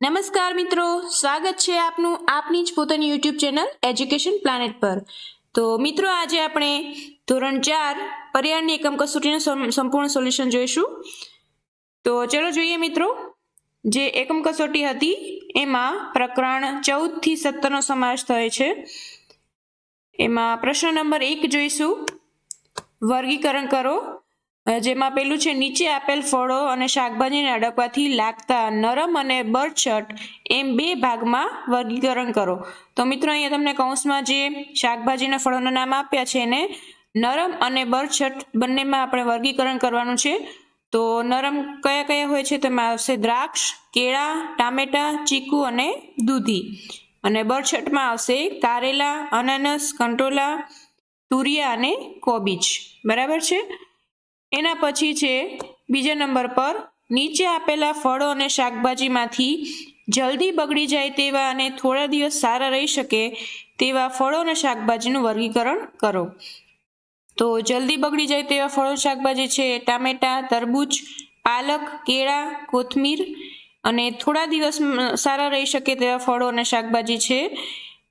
નમસ્કાર મિત્રો, સ્વાગત છે આપનું આપની જ પોતાની યુટ્યુબ ચેનલ એજ્યુકેશન પ્લાનેટ પર. તો મિત્રો, આજે આપણે ધોરણ ચાર પર્યાવરણની એકમ કસોટીનું સંપૂર્ણ સોલ્યુશન જોઈશું. તો ચલો જોઈએ મિત્રો, જે એકમ કસોટી હતી, એમાં પ્રકરણ ચૌદથી સત્તરનો સમાવેશ થયો છે. એમાં પ્રશ્ન નંબર એક જોઈશું. વર્ગીકરણ કરો. જેમાં પેલું છે, નીચે આપેલ ફળો અને શાકભાજીને અડકવાથી લાગતા નરમ અને બરછટ એમ બે ભાગમાં વર્ગીકરણ કરો. તો મિત્રો, અહીંયા તમને કૌંસમાં જે શાકભાજીના ફળોના નામ આપ્યા છે, એને નરમ અને બરછટ બંનેમાં આપણે વર્ગીકરણ કરવાનું છે. તો નરમ કયા કયા હોય છે? તેમાં આવશે દ્રાક્ષ, કેળા, ટામેટા, ચીકુ અને દૂધી. અને બરછટમાં આવશે કારેલા, અનાનસ, કંટોલા, તુરિયા અને કોબીજ. બરાબર છે? એના પછી છે, બીજા નંબર પર નીચે આપેલા ફળો અને શાકભાજીમાંથી જલ્દી બગડી જાય તેવા અને થોડા દિવસ સારા રહી શકે તેવા ફળો અને શાકભાજીનું વર્ગીકરણ કરો. તો જલ્દી બગડી જાય તેવા ફળો શાકભાજી છે, ટામેટા, તરબૂચ, પાલક, કેળા, કોથમીર અને થોડા દિવસ સારા રહી શકે તેવા ફળો અને શાકભાજી છે,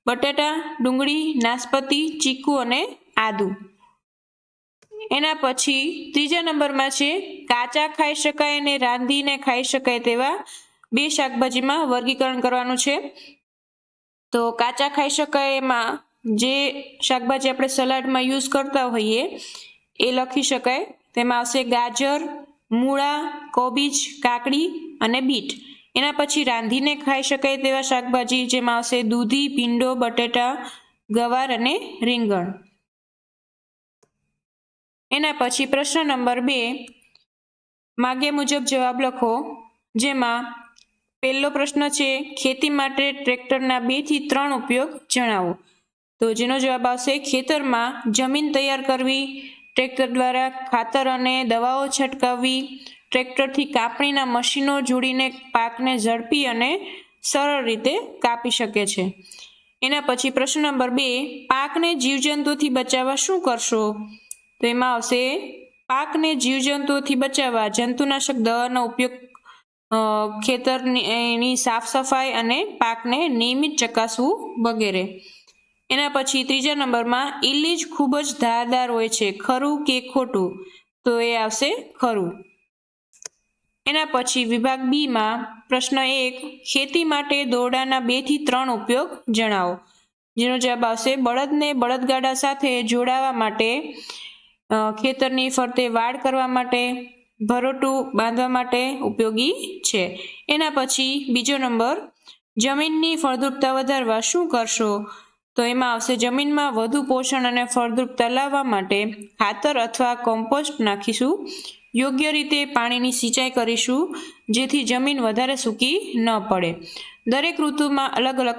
બટાટા, ડુંગળી, નાશપતી, ચીકુ અને આદુ. એના પછી ત્રીજા નંબરમાં છે, કાચા ખાઈ શકાય અને રાંધીને ખાઈ શકાય તેવા બે શાકભાજીમાં વર્ગીકરણ કરવાનું છે. તો કાચા ખાઈ શકાય એમાં જે શાકભાજી આપણે સલાડમાં યુઝ કરતા હોઈએ, એ લખી શકાય. તેમાં આવશે ગાજર, મૂળા, કોબીજ, કાકડી અને બીટ. એના પછી રાંધીને ખાઈ શકાય તેવા શાકભાજી, જેમાં આવશે દૂધી, ભીંડો, બટેટા, ગવાર અને રીંગણ. એના પછી પ્રશ્ન નંબર બે, માગ્યા મુજબ જવાબ લખો, જેમાં પહેલો પ્રશ્ન છે, ખેતી માટે ટ્રેક્ટરના બેથી ત્રણ ઉપયોગ જણાવો. તો જેનો જવાબ આવશે, ખેતરમાં જમીન તૈયાર કરવી, ટ્રેક્ટર દ્વારા ખાતર અને દવાઓ છંટકાવવી, ટ્રેક્ટરથી કાપણીના મશીનો જોડીને પાકને ઝડપી અને સરળ રીતે કાપી શકે છે. એના પછી પ્રશ્ન નંબર બે, પાકને જીવજંતુથી બચાવવા શું કરશો? તો એમાં આવશે, પાકને જીવજંતુઓથી બચાવવા, જંતુનાશક દવાનો ઉપયોગ ખેતરની સાફ સફાઈ અને પાકને નિયમિત ચકાસવું વગેરે. એના પછી ત્રીજા નંબરમાં ઇલીજ ખૂબ જ ધારદાર હોય છે, ખરું કે ખોટું? તો એ આવશે ખરું. એના પછી વિભાગ બીમાં, પ્રશ્ન એક, ખેતી માટે દોરડાના બેથી ત્રણ ઉપયોગ જણાવો. જેનો જવાબ આવશે, બળદને બળદગાડા સાથે જોડાવા માટે ખેતરની ફરતે વાડ કરવા માટે ભરોટું બાંધવા માટે ઉપયોગી છે. એના પછી બીજો નંબર, જમીનની ફળદ્રુપતા વધારવા શું કરશો? તો એમાં આવશે જમીનમાં વધુ પોષણ અને ફળદ્રુપતા લાવવા માટે ખાતર અથવા કોમ્પોસ્ટ નાખીશું. યોગ્ય રીતે પાણીની સિંચાઈ કરીશું, જેથી જમીન વધારે સૂકી ન પડે. દરેક ઋતુમાં અલગ અલગ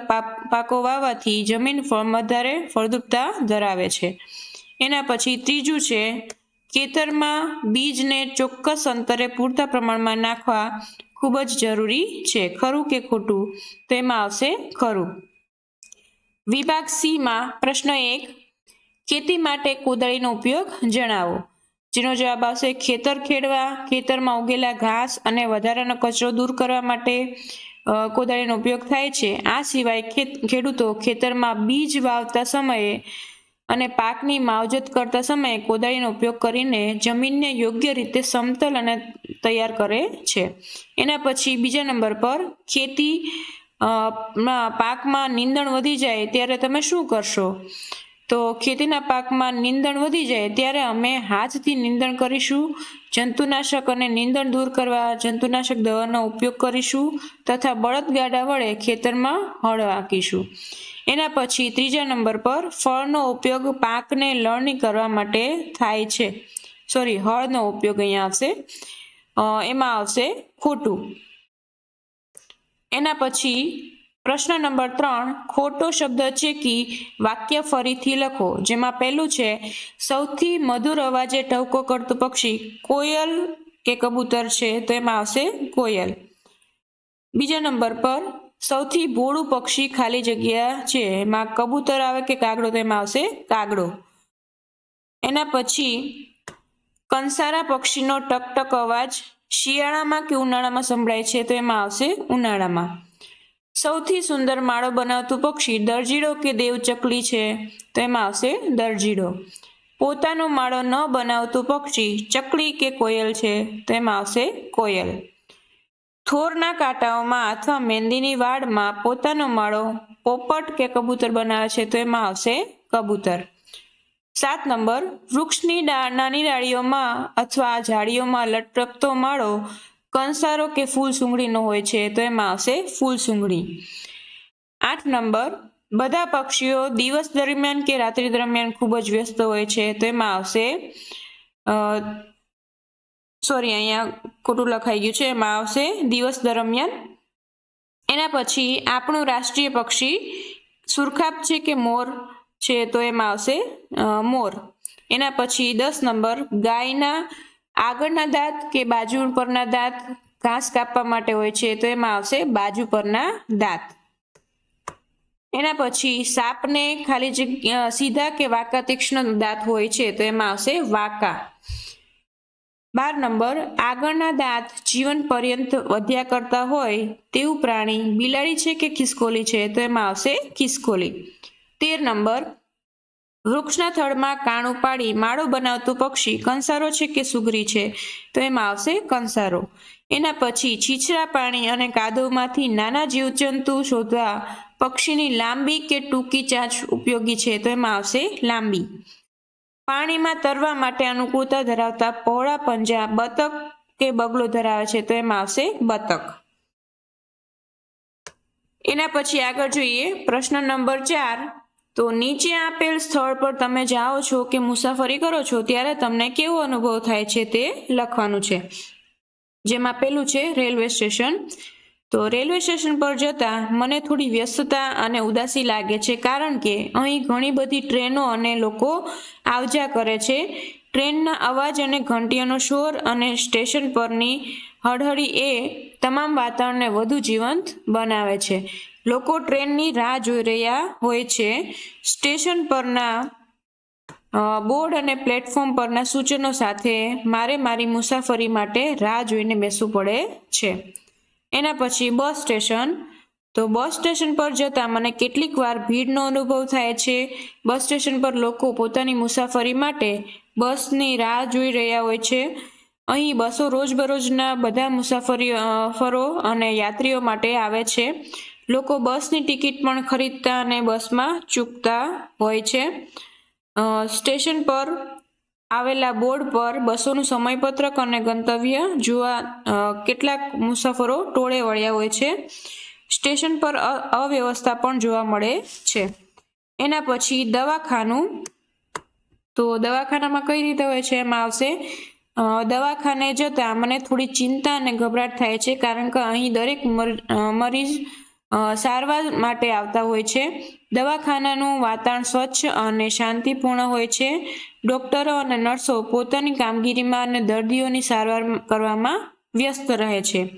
પાક વાવવાથી જમીન વધારે ફળદ્રુપતા ધરાવે છે. એના પછી ત્રીજું છે, ખેતરમાં બીજને ચોક્કસ અંતરે પૂરતા પ્રમાણમાં નાખવા ખૂબ જ જરૂરી છે, ખરું કે ખોટું? તો એમાં આવશે ખરું. વિભાગ સીમાં પ્રશ્ન એક, ખેતી માટે કોદાળીનો ઉપયોગ જણાવો. જેનો જવાબ આવશે ખેતર ખેડવા, ખેતરમાં ઉગેલા ઘાસ અને વધારાનો કચરો દૂર કરવા માટે કોદાળીનો ઉપયોગ થાય છે. આ સિવાય ખેડૂતો ખેતરમાં બીજ વાવતા સમયે અને પાકની માવજત કરતા સમયે કોદાળીનો ઉપયોગ કરીને જમીનને યોગ્ય રીતે સમતલ અને તૈયાર કરે છે. એના પછી બીજા નંબર પર ખેતી પાકમાં નીંદણ વધી જાય ત્યારે તમે શું કરશો? તો ખેતીના પાકમાં નીંદણ વધી જાય ત્યારે અમે હાથથી નીંદણ કરીશું, જંતુનાશક અને નીંદણ દૂર કરવા જંતુનાશક દવાનો ઉપયોગ કરીશું તથા બળદગાડા વડે ખેતરમાં હળ હાંકીશું એના પછી ત્રીજા નંબર પર ફળનો ઉપયોગ પાકને લણણી કરવા માટે થાય છે. સોરી હળનો ઉપયોગ અહીંયા આવશે. એમાં આવશે ખોટું. એના પછી પ્રશ્ન નંબર ત્રણ, ખોટો શબ્દ ચેકી વાક્ય ફરીથી લખો, જેમાં પહેલું છે, સૌથી મધુર અવાજે ટવકો કરતું પક્ષી, કોયલ કે કબૂતર છે? તો એમાં આવશે કોયલ. બીજા નંબર પર સૌથી ભોળું પક્ષી ખાલી જગ્યા છે. એમાં કબૂતર આવે કે કાગડો? તેમાં આવશે કાગડો. એના પછી કંસારા પક્ષીનો ટકટક અવાજ શિયાળામાં કે ઉનાળામાં સંભળાય છે? તો એમાં આવશે ઉનાળામાં. સૌથી સુંદર માળો બનાવતું પક્ષી દરજીડો કે દેવચકલી છે? તો એમાં આવશે દરજીડો. પોતાનો માળો ન બનાવતું પક્ષી ચકલી કે કોયલ છે? તો એમાં આવશે કોયલ. થોરના કાંટાઓમાં અથવા મહેંદીની વાડમાં પોતાનો માળો, પોપટ કે કબૂતર બનાવે છે તો એમાં આવશે કબૂતર. સાત નંબર, વૃક્ષની નાની ડાળીઓમાં અથવા ઝાડીઓમાં લટકતો માળો કંસારો કે ફૂલ સુંગડીનો હોય છે તો એમાં આવશે ફૂલ સુંગડી આઠ નંબર, બધા પક્ષીઓ દિવસ દરમિયાન કે રાત્રિ દરમિયાન ખૂબ જ વ્યસ્ત હોય છે તો એમાં આવશે સોરી, અહીંયા ખોટું લખાઈ ગયું છે, એમાં આવશે. દિવસ દરમિયાન. એના પછી આપણું રાષ્ટ્રીય પક્ષી સુરખાબ છે કે મોર છે તો એમાં આવશે મોર. એના પછી દસ નંબર, ગાયના આગળના દાંત કે બાજુ પરના દાંત ઘાસ કાપવા માટે હોય છે તો એમાં આવશે બાજુ પરના દાંત. એના પછી સાપને ખાલી જગ્યા સીધા કે વાંકા તીક્ષ્ણ દાંત હોય છે તો એમાં આવશે વાંકા. બાર નંબર, આગળના દાંત જીવન પર્યંત વધ્યા કરતા હોય તેવું પ્રાણી બિલાડી છે કે ખિસકોલી છે? તો એમાં આવશે ખિસકોલી. તેર નંબર, વૃક્ષના થડમાં કાણું પાડી માળો બનાવતું પક્ષી કંસારો છે કે સુગરી છે? તો એમાં આવશે કંસારો. એના પછી છીછરા પાણી અને કાદવમાંથી નાના જીવજંતુ શોધવા પક્ષીની લાંબી કે ટૂંકી ચાંચ ઉપયોગી છે? તો એમાં આવશે લાંબી. પાણીમાં તરવા માટે અનુકૂળતા ધરાવતા પહોળા પંજા, બતક કે બગલો ધરાવે છે, તો એમાં આવશે બતક. એના પછી આગળ જોઈએ, પ્રશ્ન નંબર ચાર. તો નીચે આપેલ સ્થળ પર તમે જાઓ છો કે મુસાફરી કરો છો, ત્યારે તમને કેવો અનુભવ થાય છે તે લખવાનું છે. જેમાં પેલું છે રેલવે સ્ટેશન. તો રેલવે સ્ટેશન પર જતાં મને થોડી વ્યસ્તતા અને ઉદાસી લાગે છે કારણ કે અહીં ઘણી બધી ટ્રેનો અને લોકો આવજા કરે છે. ટ્રેનના અવાજ અને ઘંટીઓનો શોર અને સ્ટેશન પરની હળહળી એ તમામ વાતાવરણને વધુ જીવંત બનાવે છે. લોકો ટ્રેનની રાહ જોઈ રહ્યા હોય છે. સ્ટેશન પરના બોર્ડ અને પ્લેટફોર્મ પરના સૂચનો સાથે મારે મારી મુસાફરી માટે રાહ જોઈને બેસવું પડે છે. એના પછી બસ સ્ટેશન. તો બસ સ્ટેશન પર જતાં મને કેટલીક વાર ભીડનો અનુભવ થાય છે. બસ સ્ટેશન પર લોકો પોતાની મુસાફરી માટે બસની રાહ જોઈ રહ્યા હોય છે. અહીં બસો રોજબરોજના બધા મુસાફરી ફરો અને યાત્રીઓ માટે આવે છે. લોકો બસની ટિકિટ પણ ખરીદતા અને બસમાં ચૂકતા હોય છે. સ્ટેશન પર આવેલા બોર્ડ પર બસોનું સમયપત્રક અને ગંતવ્ય જોવા કેટલાક મુસાફરો ટોળે વળ્યા હોય છે. સ્ટેશન પર અવ્યવસ્થા પણ જોવા મળે છે. એના પછી દવાખાનું. તો દવાખાનામાં કઈ રીતે હોય છે? એમાં આવશે. દવાખાને જતાં મને થોડી ચિંતા અને ગભરાટ થાય છે, કારણ કે અહીં દરેક મર- મરીઝ સારવાર માટે આવતા હોય છે. દવાખાનાનું વાતાવરણ સ્વચ્છ અને શાંતિપૂર્ણ હોય છે. ડોક્ટરો અને નર્સો પોતાની કામગીરીમાં અને દર્દીઓની સારવાર કરવામાં વ્યસ્ત રહે છે.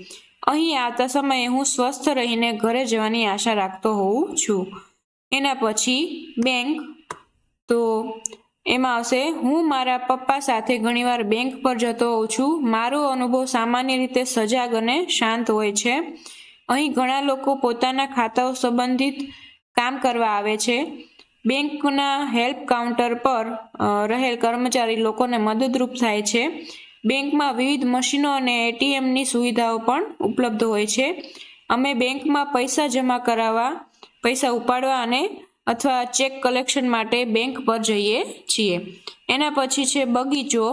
અહીં આવતા સમયે હું સ્વસ્થ રહીને ઘરે જવાની આશા રાખતો હોઉં છું. એના પછી બેંક. તો એમાં આવશે, હું મારા પપ્પા સાથે ઘણીવાર બેંક પર જતો હોઉં છું. મારો અનુભવ સામાન્ય રીતે સજાગ અને શાંત હોય છે. અહીં ઘણા લોકો પોતાના ખાતાઓ સંબંધિત કામ કરવા આવે છે. બેંકના હેલ્પ કાઉન્ટર પર રહેલ કર્મચારી લોકોને મદદરૂપ થાય છે. બેંકમાં વિવિધ મશીનો અને એટીએમની સુવિધાઓ પણ ઉપલબ્ધ હોય છે. અમે બેંકમાં પૈસા જમા કરાવવા, પૈસા ઉપાડવા અને અથવા ચેક કલેક્શન માટે બેંક પર જઈએ છીએ. એના પછી છે બગીચો.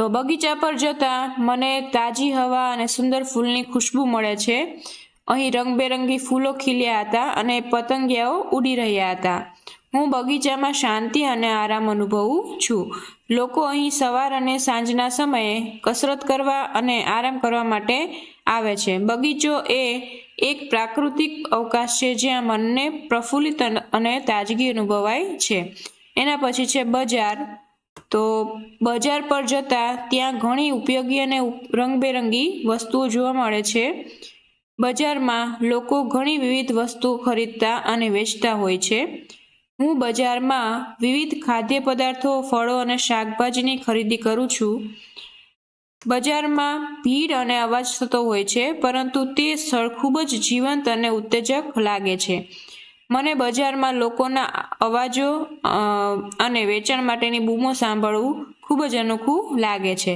તો બગીચા પર જતાં મને તાજી હવા અને સુંદર ફૂલની ખુશ્બુ મળે છે. અહીં રંગબેરંગી ફૂલો ખીલ્યા હતા અને પતંગિયાઓ ઉડી રહ્યા હતા. હું બગીચામાં શાંતિ અને આરામ અનુભવું છું. લોકો અહીં સવાર અને સાંજના સમયે કસરત કરવા અને આરામ કરવા માટે આવે છે. બગીચો એ એક પ્રાકૃતિક અવકાશ છે જ્યાં મનને પ્રફુલ્લિત અને તાજગી અનુભવાય છે. એના પછી છે બજાર. તો બજાર પર જતાં ત્યાં ઘણી ઉપયોગી અને રંગબેરંગી વસ્તુઓ જોવા મળે છે. બજારમાં લોકો ઘણી વિવિધ વસ્તુઓ ખરીદતા અને વેચતા હોય છે. હું બજારમાં વિવિધ ખાદ્ય પદાર્થો, ફળો અને શાકભાજીની ખરીદી કરું છું. બજારમાં ભીડ અને અવાજ થતો હોય છે, પરંતુ તે સ્થળ ખૂબ જ જીવંત અને ઉત્તેજક લાગે છે. મને બજારમાં લોકોના અવાજો અને વેચાણ માટેની બૂમો સાંભળવું ખૂબ જ અનોખું લાગે છે.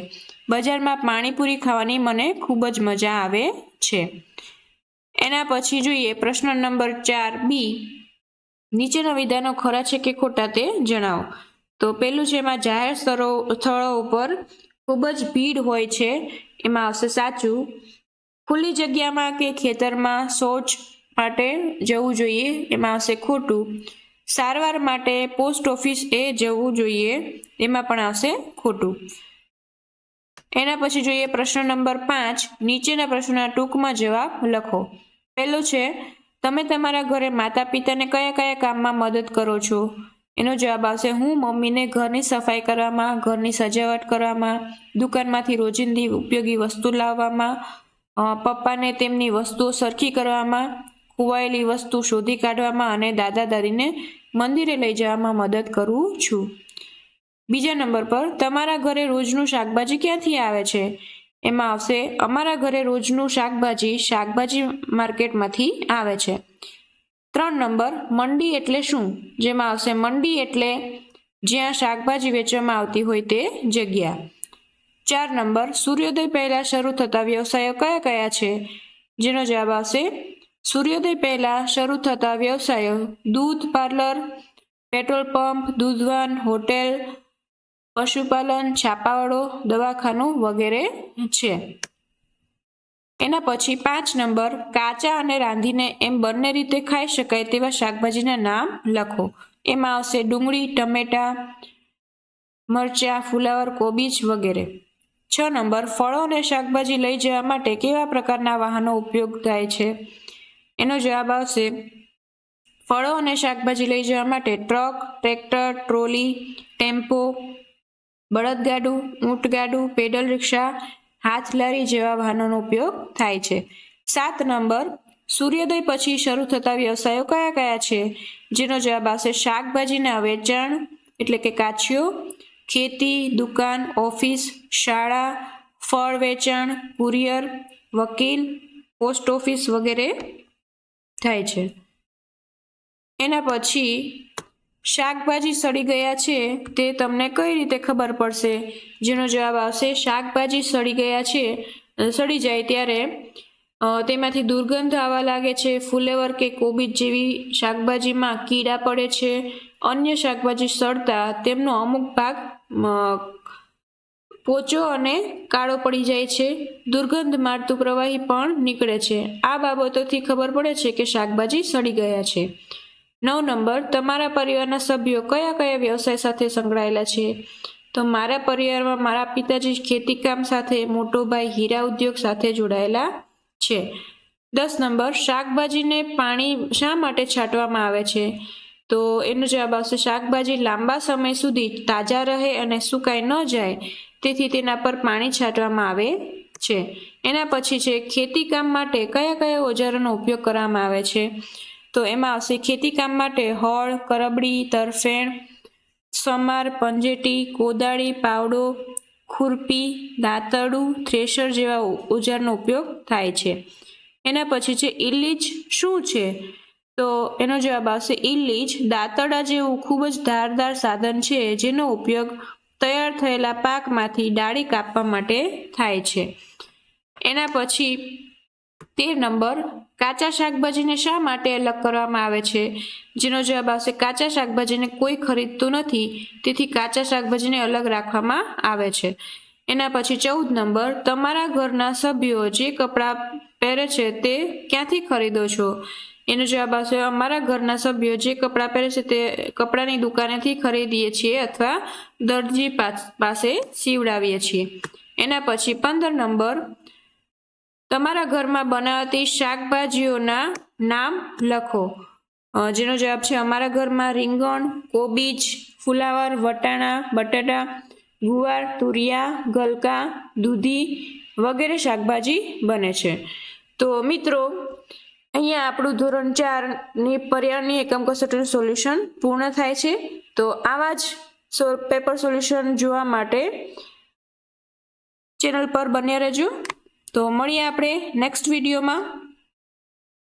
બજારમાં પાણીપુરી ખાવાની મને ખૂબ જ મજા આવે છે. એના પછી જોઈએ પ્રશ્ન નંબર ચાર બી. નીચેના વિધાનો ખરા છે કે ખોટા તે જણાવો. તો પેલું છે એમાં જાહેર સ્થળો સ્થળો ઉપર ખૂબ જ ભીડ હોય છે. એમાં આવશે સાચું. ખુલ્લી જગ્યામાં કે ખેતરમાં શૌચ માટે જવું જોઈએ, એમાં આવશે ખોટું. સારવાર માટે પોસ્ટ ઓફિસ એ જવું જોઈએ, એમાં પણ આવશે ખોટું. એના પછી જોઈએ પ્રશ્ન નંબર પાંચ, નીચેના પ્રશ્નના ટૂંકમાં જવાબ લખો. પહેલો છે, તમે તમારા ઘરે માતા પિતાને કયા કયા કામમાં મદદ કરો છો? એનો જવાબ આવશે, હું મમ્મીને ઘરની સફાઈ કરવામાં, ઘરની સજાવટ કરવામાં, દુકાનમાંથી રોજિંદી ઉપયોગી વસ્તુ લાવવામાં પપ્પાને તેમની વસ્તુઓ સરખી કરવામાં ખોવાયેલી વસ્તુ શોધી કાઢવામાં અને દાદા દાદીને મંદિરે લઈ જવામાં મદદ કરું છું. બીજા નંબર પર, તમારા ઘરે રોજનું શાકભાજી ક્યાંથી આવે છે? એમાં આવશે, અમારા ઘરે રોજનું શાકભાજી શાકભાજી માર્કેટમાંથી આવે છે. ત્રણ નંબર, મંડી એટલે શું? જેમાં આવશે, મંડી એટલે જ્યાં શાકભાજી વેચવામાં આવતી હોય તે જગ્યા. ચાર નંબર, સૂર્યોદય પહેલાં શરૂ થતા વ્યવસાયો કયા કયા છે? જેનો જવાબ આવશે સૂર્યોદય પહેલાં શરૂ થતા વ્યવસાયો, દૂધ પાર્લર, પેટ્રોલ પંપ, દૂધવાન, હોટેલ, પશુપાલન, છાપાવાળો, દવાખાનું વગેરે છે. એના પછી પાંચ નંબર, કાચા અને રાંધીને એમ બંને રીતે ખાઈ શકાય તેવા શાકભાજીના નામ લખો. એમાં આવશે ડુંગળી, ટમેટા, મરચાં, ફુલાવર, કોબીજ વગેરે. છ નંબર, ફળો અને શાકભાજી લઈ જવા માટે કેવા પ્રકારના વાહનો ઉપયોગ થાય છે? એનો જવાબ આવશે, ફળો અને શાકભાજી લઈ જવા માટે ટ્રક, ટ્રેક્ટર, ટ્રોલી, ટેમ્પો, બળદગાડું, ઊંટગાડું, પેડલ રિક્ષા હાથ લારી જેવા વાહનોનો ઉપયોગ થાય છે. સાત નંબર, સૂર્યોદય પછી શરૂ થતા વ્યવસાયો કયા કયા છે? જેનો જવાબ આવશે શાકભાજીના વેચાણ, એટલે કે કાચીઓ ખેતી, દુકાન, ઓફિસ, શાળા, ફળ વેચાણ, કુરિયર, વકીલ, પોસ્ટ ઓફિસ વગેરે થાય છે. એના પછી શાકભાજી સડી ગયા છે તે તમને કઈ રીતે ખબર પડશે? જેનો જવાબ આવશે, શાકભાજી સડી ગયા છે સડી જાય ત્યારે તેમાંથી દુર્ગંધ આવવા લાગે છે, ફુલેવર કે કોબીજ જેવી શાકભાજીમાં કીડા પડે છે, અન્ય શાકભાજી સડતા તેમનો અમુક ભાગ પોચો અને કાળો પડી જાય છે. દુર્ગંધ મારતું પ્રવાહી પણ નીકળે છે. આ બાબતોથી ખબર પડે છે કે શાકભાજી સડી ગયા છે. નવ નંબર, તમારા પરિવારના સભ્યો કયા કયા વ્યવસાય સાથે સંકળાયેલા છે? તો મારા પરિવારમાં મારા પિતાજી ખેતીકામ સાથે, મોટો ભાઈ હીરા ઉદ્યોગ સાથે જોડાયેલા છે. દસ નંબર, શાકભાજીને પાણી શા માટે છાંટવામાં આવે છે? તો એનો જવાબ આવશે, શાકભાજી લાંબા સમય સુધી તાજા રહે અને સુકાઈ ન જાય, તેથી તેના પર પાણી છાંટવામાં આવે છે. એના પછી છે ખેતીકામ માટે કયા કયા ઓજારોનો ઉપયોગ કરવામાં આવે છે? તો એમાં આવશે ખેતીકામ માટે હળ, કરબડી, તરફેણ, સમાર, પંજેટી, કોદાળી, પાવડો, ખુરપી, દાંતરડું, થ્રેશર જેવા ઓજારનો ઉપયોગ થાય છે. એના પછી છે ઇલીજ શું છે? તો એનો જવાબ આવશે ઇલીજ દાંતરડા જેવું ખૂબ જ ધારદાર સાધન છે, જેનો ઉપયોગ તૈયાર થયેલા પાકમાંથી ડાળી કાપવા માટે થાય છે. એના પછી તેર નંબર, કાચા શાકભાજીને શા માટે અલગ કરવામાં આવે છે? જેનો જવાબ આવશે, કાચા શાકભાજીને કોઈ ખરીદતું નથી, તેથી કાચા શાકભાજીને અલગ રાખવામાં આવે છે. એના પછી ચૌદ નંબર, તમારા ઘરના સભ્યો જે કપડાં પહેરે છે તે ક્યાંથી ખરીદો છો? એનો જવાબ આવશે, અમારા ઘરના સભ્યો જે કપડાં પહેરે છે તે કપડાની દુકાનેથી ખરીદીએ છીએ અથવા દરજી પાસ- સીવડાવીએ છીએ. એના પછી પંદર નંબર, તમારા ઘરમાં બનાવતી શાકભાજીઓના નામ લખો. જેનો જવાબ છે, અમારા ઘરમાં રીંગણ, કોબીજ, ફુલાવર, વટાણા, બટાટા, ગુવાર, તુરિયા, ગલકા, દૂધી વગેરે શાકભાજી બને છે. તો મિત્રો અહીંયા આપણું ધોરણ ચારની પર્યાવરણની એકમ કસોટીનું સોલ્યુશન પૂર્ણ થાય છે. તો આવા જ પેપર સોલ્યુશન જોવા માટે ચેનલ પર બન્યા રહેજો. તો મળીએ આપણે નેક્સ્ટ વિડીયોમાં.